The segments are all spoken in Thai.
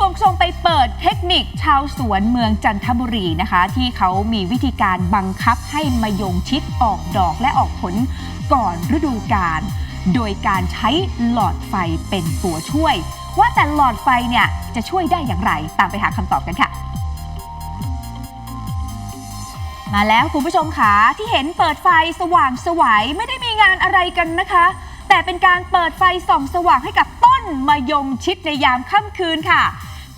ชวนชมไปเปิดเทคนิคชาวสวนเมืองจันทบุรีนะคะ ที่เขามีวิธีการบังคับให้มะยงชิดออกดอกและออกผลก่อนฤดูกาลโดยการใช้หลอดไฟเป็นตัวช่วย ว่าแต่หลอดไฟเนี่ยจะช่วยได้อย่างไร ตามไปหาคำตอบกันค่ะ มาแล้วคุณผู้ชมค่ะที่เห็นเปิดไฟสว่างสวัยไม่ได้มีงานอะไรกันนะคะ แต่เป็นการเปิดไฟส่องสว่างให้กับต้นมะยงชิดในยามค่ำคืนค่ะ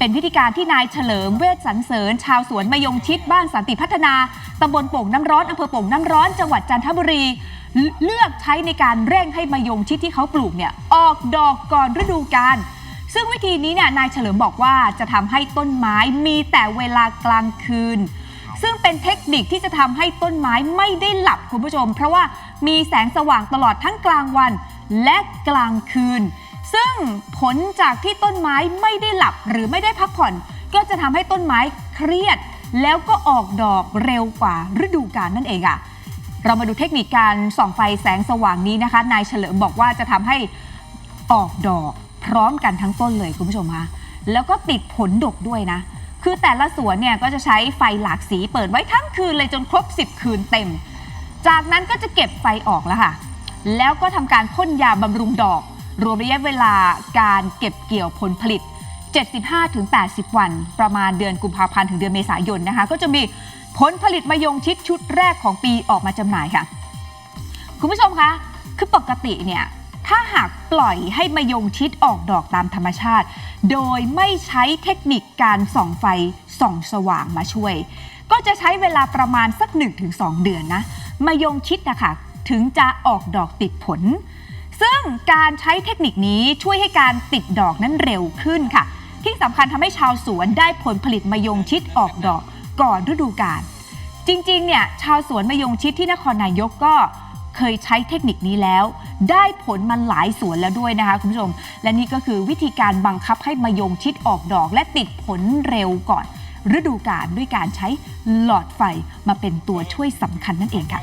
เป็นพิธีการที่นายเฉลิมเวชสรรเสริญ ชาวสวนมะยงชิดบ้านสันติพัฒนาตำบลโป่งน้ำร้อนอำเภอโป่งน้ำร้อนจังหวัดจันทบุรี เลือกใช้ในการเร่งให้มะยงชิดที่เขาปลูกเนี่ยออกดอกก่อนฤดูกาลซึ่งวิธีนี้เนี่ยนายเฉลิมบอกว่าจะทำให้ต้นไม้มีแต่เวลากลางคืน ซึ่งเป็นเทคนิคที่จะทำให้ต้นไม้ไม่ได้หลับคุณผู้ชม เพราะว่ามีแสงสว่างตลอดทั้งกลางวันและกลางคืน ซึ่งผลจากที่ต้นไม้ไม่ได้หลับหรือไม่ได้พักผ่อน ก็จะทำให้ต้นไม้เครียด แล้วก็ออกดอกเร็วกว่าฤดูกาลนั่นเองอะเรามาดูเทคนิคการส่องไฟแสงสว่างนี้นะคะ นายเฉลิมบอกว่าจะทำให้ออกดอกพร้อมกันทั้งต้นเลยคุณผู้ชมคะแล้วก็ติดผลดกด้วยนะ คือแต่ละสวนเนี่ยก็จะใช้ไฟหลากสีเปิดไว้ทั้งคืนเลยจนครบ 10 คืนเต็ม จากนั้นก็จะเก็บไฟออกแล้วค่ะ แล้วก็ทำการพ่นยาบำรุงดอก รวมระยะเวลาการเก็บเกี่ยวผลผลิต 75-80 วัน ประมาณเดือนกุมภาพันธ์ถึงเดือนเมษายนนะคะ ก็จะมีผลผลิตมะยงชิดชุดแรกของปีออกมาจำหน่ายค่ะ คุณผู้ชมคะ คือปกติเนี่ยถ้าหากปล่อยให้มะยงชิดออกดอกตามธรรมชาติ โดยไม่ใช้เทคนิคการส่องไฟส่องสว่างมาช่วย ก็จะใช้เวลาประมาณสัก 1-2 เดือนนะมะยงชิดนะคะถึงจะออกดอกติดผล ซึ่งการใช้เทคนิคนี้ช่วยให้การติดดอกนั้นเร็วขึ้นค่ะ ที่สำคัญทำให้ชาวสวนได้ผลผลิตมะยงชิดออกดอกก่อนฤดูกาลจริงๆ เนี่ยชาวสวนมะยงชิดที่นครนายกก็เคยใช้เทคนิคนี้แล้ว ได้ผลมาหลายสวนแล้วด้วยนะคะคุณผู้ชม และนี่ก็คือวิธีการบังคับให้มะยงชิดออกดอก และติดผลเร็วก่อน ฤดูกาลด้วยการใช้หลอดไฟมาเป็นตัวช่วยสำคัญนั่นเองค่ะ